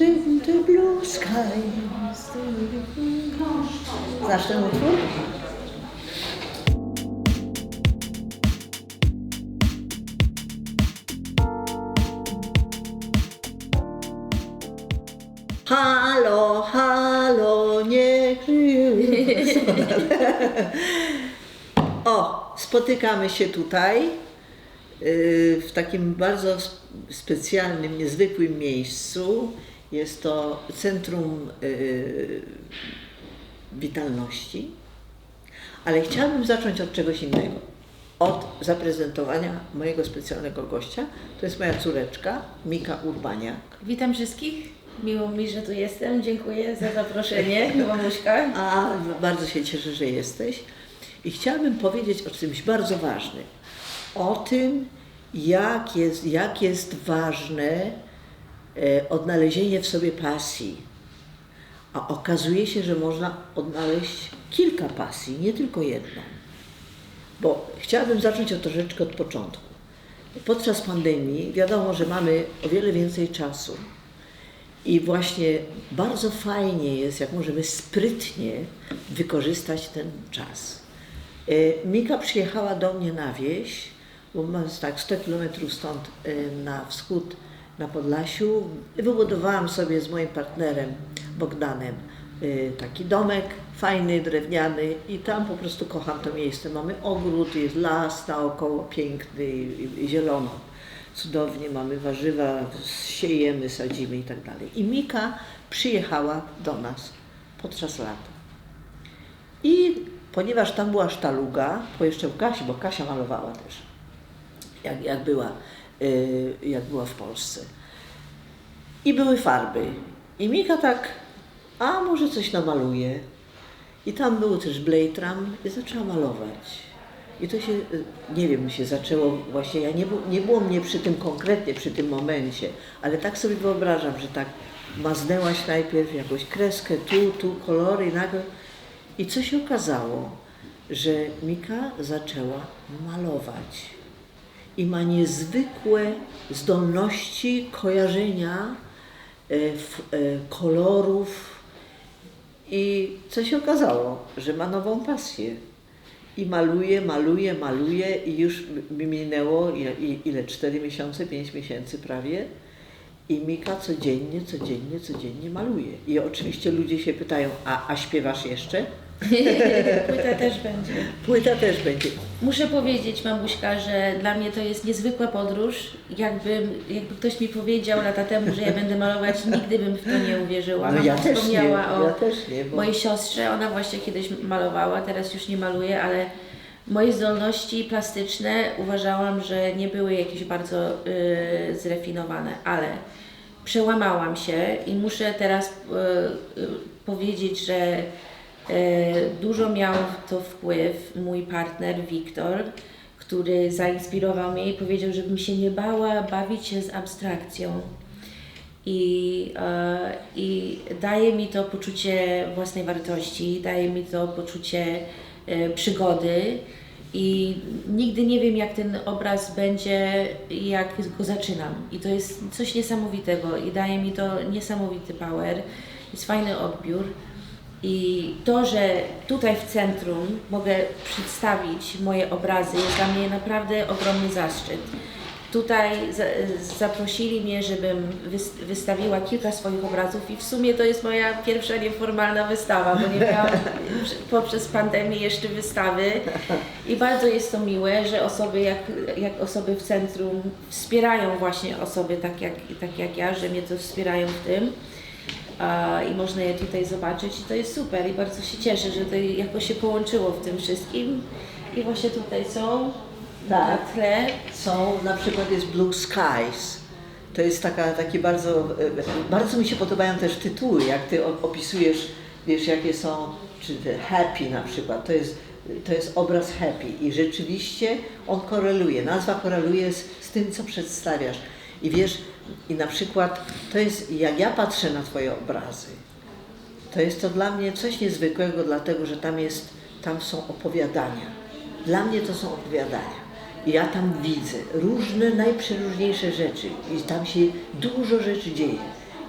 in the blue. Znasz ten utwór? Halo, halo, niech żyje. O, spotykamy się tutaj yy, w takim bardzo sp- specjalnym, niezwykłym miejscu. Jest to Centrum yy, Witalności, ale chciałabym zacząć od czegoś innego. Od zaprezentowania mojego specjalnego gościa. To jest moja córeczka, Mika Urbaniak. Witam wszystkich. Miło mi, że tu jestem. Dziękuję za zaproszenie, mamuśka. A bardzo się cieszę, że jesteś. I chciałabym powiedzieć o czymś bardzo ważnym. O tym, jak jest, jak jest ważne odnalezienie w sobie pasji. A okazuje się, że można odnaleźć kilka pasji, nie tylko jedną. Bo chciałabym zacząć od troszeczkę od początku. Podczas pandemii wiadomo, że mamy o wiele więcej czasu. I właśnie bardzo fajnie jest, jak możemy sprytnie wykorzystać ten czas. E, Mika przyjechała do mnie na wieś, bo ma tak 100 kilometrów stąd e, na wschód, na Podlasiu. Wybudowałam sobie z moim partnerem Bogdanem e, taki domek fajny, drewniany i tam po prostu kocham to miejsce. Mamy ogród, jest las naokoło piękny i, zielono. Cudownie, mamy warzywa, siejemy, sadzimy i tak dalej. I Mika przyjechała do nas podczas lata. I ponieważ tam była sztaluga, bo jeszcze Kasi, bo Kasia malowała też, jak, jak, była, jak była w Polsce. I były farby. I Mika tak, a może coś namaluje. I tam był też Blejtram i zaczęła malować. I to się, y, nie wiem, się zaczęło właśnie, ja nie, nie było mnie przy tym konkretnie, przy tym momencie, ale tak sobie wyobrażam, że tak maznęłaś najpierw jakąś kreskę, tu, tu, kolory i nagle... I co się okazało? Że Mika zaczęła malować i ma niezwykłe zdolności kojarzenia e, e, kolorów i co się okazało? Że ma nową pasję. I maluje, maluje, maluje i już mi minęło ile, ile? Cztery miesiące, pięć miesięcy prawie. I Mika codziennie, codziennie, codziennie maluje. I oczywiście ludzie się pytają, a, a śpiewasz jeszcze? Płyta też będzie. Płyta też będzie. Muszę powiedzieć, mamuśka, że dla mnie to jest niezwykła podróż. Jakby, jakby ktoś mi powiedział lata temu, że ja będę malować, nigdy bym w to nie uwierzyła. No ja Mama też nie, wspomniała o ja też nie, bo... mojej siostrze. Ona właśnie kiedyś malowała, teraz już nie maluje, ale moje zdolności plastyczne uważałam, że nie były jakieś bardzo y, zrefinowane, ale przełamałam się i muszę teraz y, y, powiedzieć, że dużo miał to wpływ mój partner Wiktor, który zainspirował mnie i powiedział, żebym się nie bała bawić się z abstrakcją. I, e, I daje mi to poczucie własnej wartości, daje mi to poczucie e, przygody. I nigdy nie wiem, jak ten obraz będzie, jak go zaczynam. I to jest coś niesamowitego i daje mi to niesamowity power. Jest fajny odbiór. I to, że tutaj w centrum mogę przedstawić moje obrazy, jest dla mnie naprawdę ogromny zaszczyt. Tutaj za, zaprosili mnie, żebym wys, wystawiła kilka swoich obrazów i w sumie to jest moja pierwsza nieformalna wystawa, bo nie miałam poprzez pandemię jeszcze wystawy i bardzo jest to miłe, że osoby jak, jak osoby w centrum wspierają właśnie osoby tak jak, tak jak ja, że mnie to wspierają w tym. I można je tutaj zobaczyć. I to jest super. I bardzo się cieszę, że to jakoś się połączyło w tym wszystkim. I właśnie tutaj są Tak. na tle Są, na przykład jest Blue Skies. To jest taka, taki bardzo, e, bardzo mi się podobają też tytuły, jak ty opisujesz, wiesz, jakie są, czy te happy na przykład, to jest, to jest obraz happy. I rzeczywiście on koreluje, nazwa koreluje z, z tym, co przedstawiasz. I wiesz, i na przykład to jest, jak ja patrzę na twoje obrazy, to jest to dla mnie coś niezwykłego, dlatego że tam jest, tam są opowiadania. Dla mnie to są opowiadania. I ja tam widzę różne, najprzeróżniejsze rzeczy i tam się dużo rzeczy dzieje.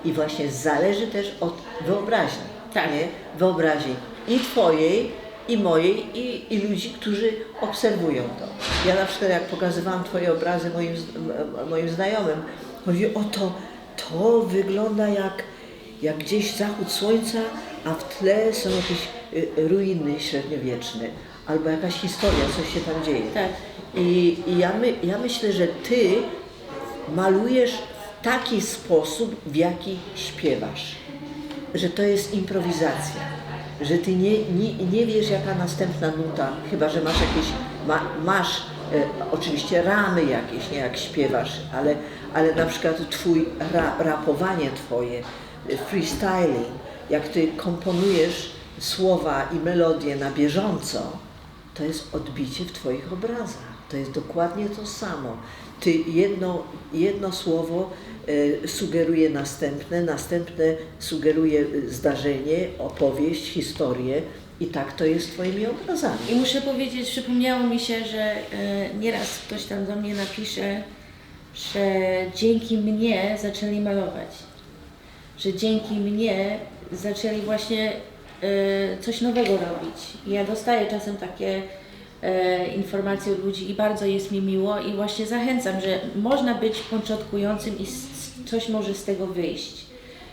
I właśnie zależy też od wyobraźni. Tak. Nie? Wyobraźni i Twojej, i mojej, i, i ludzi, którzy obserwują to. Ja na przykład jak pokazywałam Twoje obrazy moim, moim znajomym, mówię, o to, to wygląda jak, jak gdzieś zachód słońca, a w tle są jakieś y, ruiny średniowieczne, albo jakaś historia, coś się tam dzieje. Tak. I, i ja, my, ja myślę, że Ty malujesz w taki sposób, w jaki śpiewasz. Że to jest improwizacja. Że Ty nie, nie, nie wiesz, jaka następna nuta, chyba że masz jakieś, ma, masz e, oczywiście ramy jakieś, nie jak śpiewasz, ale, ale na przykład Twój ra, rapowanie Twoje, e, freestyling, jak Ty komponujesz słowa i melodie na bieżąco, to jest odbicie w Twoich obrazach. To jest dokładnie to samo. Ty jedno, jedno słowo e, sugeruje następne, następne sugeruje e, zdarzenie, opowieść, historię i tak to jest Twoimi obrazami. I muszę powiedzieć, przypomniało mi się, że e, nieraz ktoś tam do mnie napisze, że dzięki mnie zaczęli malować. Że dzięki mnie zaczęli właśnie e, coś nowego robić. I ja dostaję czasem takie informacje od ludzi i bardzo jest mi miło i właśnie zachęcam, że można być początkującym i coś może z tego wyjść.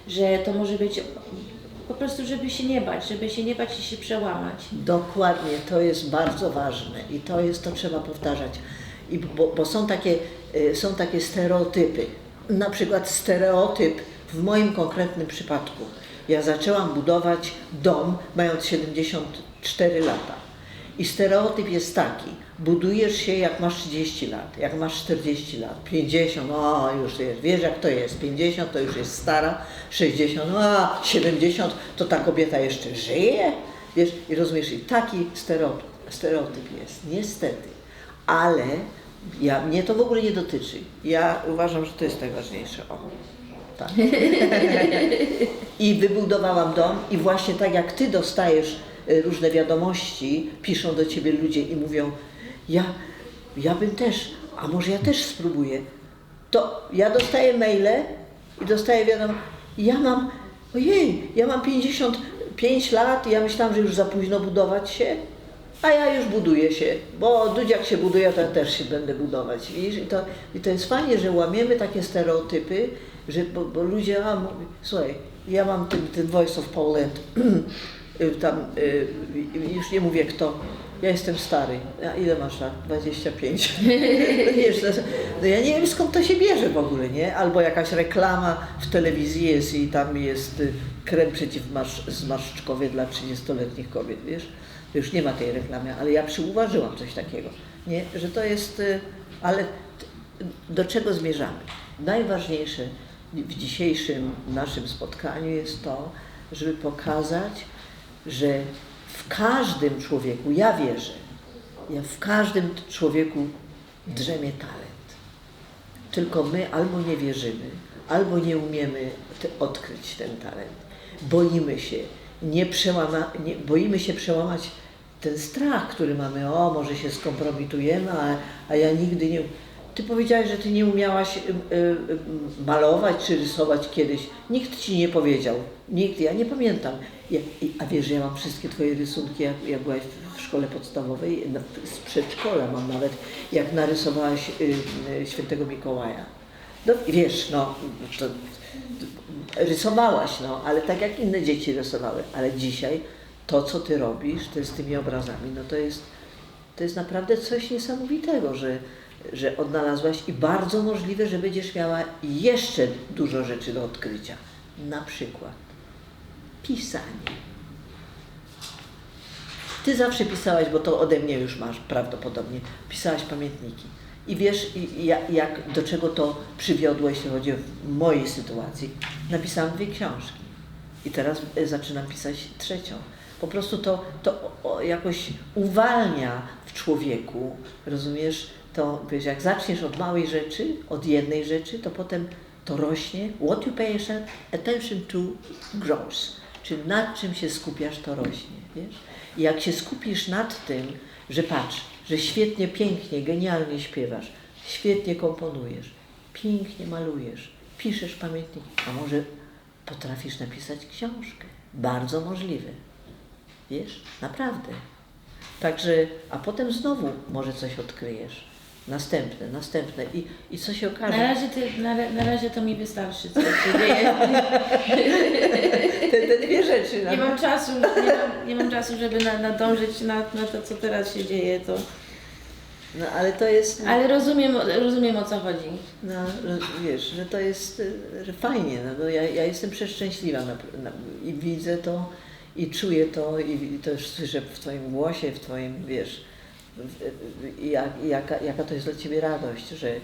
Że to może być po prostu, żeby się nie bać, żeby się nie bać i się przełamać. Dokładnie, to jest bardzo ważne i to jest, to trzeba powtarzać. I bo, bo są, takie, y, są takie stereotypy. Na przykład stereotyp w moim konkretnym przypadku. Ja zaczęłam budować dom mając 74 lata. I stereotyp jest taki, budujesz się jak masz 30 lat, jak masz 40 lat, 50, o już jest, wiesz jak to jest, 50 to już jest stara, 60, a 70 to ta kobieta jeszcze żyje, wiesz, i rozumiesz, i taki stereotyp, stereotyp jest, niestety, ale ja, mnie to w ogóle nie dotyczy, ja uważam, że to jest najważniejsze, o, tak. I wybudowałam dom i właśnie tak jak Ty dostajesz różne wiadomości, piszą do Ciebie ludzie i mówią, ja, ja bym też, a może ja też spróbuję. To ja dostaję maile i dostaję wiadomość, ja mam, ojej, ja mam 55 lat i ja myślałam, że już za późno budować się, a ja już buduję się, bo Dudziak się buduje, to ja też się będę budować. Widzisz? I to, I to jest fajnie, że łamiemy takie stereotypy, że, bo, bo ludzie, a mówi, słuchaj, ja mam ten, ten Voice of Poland, y, tam, y, już nie mówię kto, ja jestem stary. A ile masz lat? 25. No Wiesz, no ja nie wiem skąd to się bierze w ogóle, nie? Albo jakaś reklama w telewizji jest i tam jest y, krem przeciwzmarszczkowy dla 30-letnich kobiet, wiesz? Już nie ma tej reklamy, ale ja przyuważyłam coś takiego, nie? Że to jest, y, ale do czego zmierzamy? Najważniejsze w dzisiejszym naszym spotkaniu jest to, żeby pokazać, że w każdym człowieku, ja wierzę, ja w każdym człowieku drzemie talent. Tylko my albo nie wierzymy, albo nie umiemy odkryć ten talent. Boimy się, nie przełama, nie, boimy się przełamać ten strach, który mamy, o może się skompromitujemy, a, a ja nigdy nie... Ty powiedziałeś, że ty nie umiałaś y, y, y, malować czy rysować kiedyś. Nikt ci nie powiedział. Nikt, ja nie pamiętam. Ja, a wiesz, że ja mam wszystkie twoje rysunki, jak, jak byłaś w- szkole podstawowej, z przedszkola mam nawet, jak narysowałaś y, y, świętego Mikołaja. No wiesz, no, to, rysowałaś, no, ale tak jak inne dzieci rysowały. Ale dzisiaj to, co ty robisz, to z tymi obrazami, no to jest, to jest naprawdę coś niesamowitego, że, że odnalazłaś i bardzo możliwe, że będziesz miała jeszcze dużo rzeczy do odkrycia. Na przykład pisanie. Ty zawsze pisałaś, bo to ode mnie już masz prawdopodobnie, pisałaś pamiętniki. I wiesz, jak, jak, do czego to przywiodło, jeśli chodzi o mojej sytuacji. Napisałam dwie książki i teraz e, zaczynam pisać trzecią. Po prostu to, to jakoś uwalnia w człowieku, rozumiesz? To wiesz, jak zaczniesz od małej rzeczy, od jednej rzeczy, to potem to rośnie. What you pay attention to grows. Czy nad czym się skupiasz, to rośnie, wiesz? I jak się skupisz nad tym, że patrz, że świetnie, pięknie, genialnie śpiewasz, świetnie komponujesz, pięknie malujesz, piszesz pamiętniki, a może potrafisz napisać książkę. Bardzo możliwe. Wiesz, naprawdę. Także, a potem znowu może coś odkryjesz. Następne, następne. I, i co się okaże? Na razie, ty, na, na razie to mi wystarczy, co się dzieje. Te, te dwie rzeczy. Nie mam czasu, nie mam, nie mam czasu, żeby na, nadążyć na, na to, co teraz się dzieje. To... No ale to jest. Ale rozumiem, rozumiem o co chodzi. No, wiesz, że to jest, że fajnie, no, bo ja, ja jestem przeszczęśliwa na, na, i widzę to i czuję to i, i to już słyszę w Twoim głosie, w Twoim, wiesz, jak, jaka, jaka to jest dla Ciebie radość, że,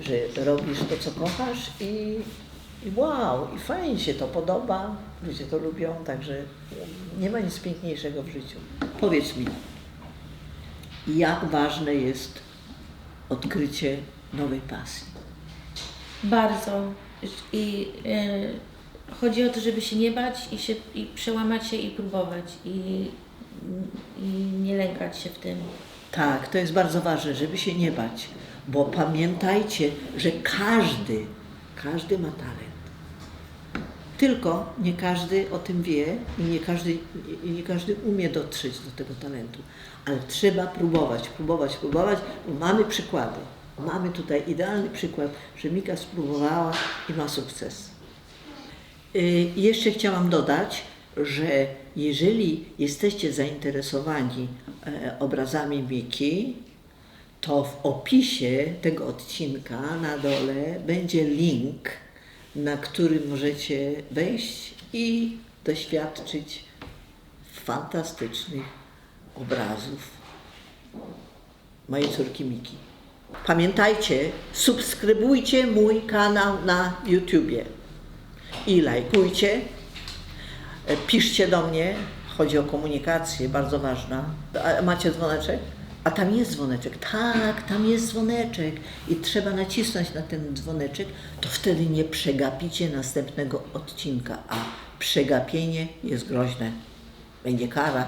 że robisz to, co kochasz i, i wow, i fajnie się to podoba, ludzie to lubią, także nie ma nic piękniejszego w życiu. Powiedz mi, jak ważne jest odkrycie nowej pasji? Bardzo. I y, chodzi o to, żeby się nie bać i, się, i przełamać się i próbować. I, I nie lękać się w tym. Tak, to jest bardzo ważne, żeby się nie bać, bo pamiętajcie, że każdy, każdy ma talent. Tylko nie każdy o tym wie i nie każdy, i nie każdy umie dotrzeć do tego talentu. Ale trzeba próbować, próbować, próbować, bo mamy przykłady. Mamy tutaj idealny przykład, że Mika spróbowała i ma sukces. Y, I jeszcze chciałam dodać, że jeżeli jesteście zainteresowani e, obrazami Miki, to w opisie tego odcinka na dole będzie link, na który możecie wejść i doświadczyć fantastycznych obrazów mojej córki Miki. Pamiętajcie, subskrybujcie mój kanał na YouTubie i lajkujcie. E, Piszcie do mnie, chodzi o komunikację, bardzo ważna. Macie dzwoneczek? A tam jest dzwoneczek. Tak, tam jest dzwoneczek. I trzeba nacisnąć na ten dzwoneczek, to wtedy nie przegapicie następnego odcinka. A przegapienie jest groźne. Będzie kara.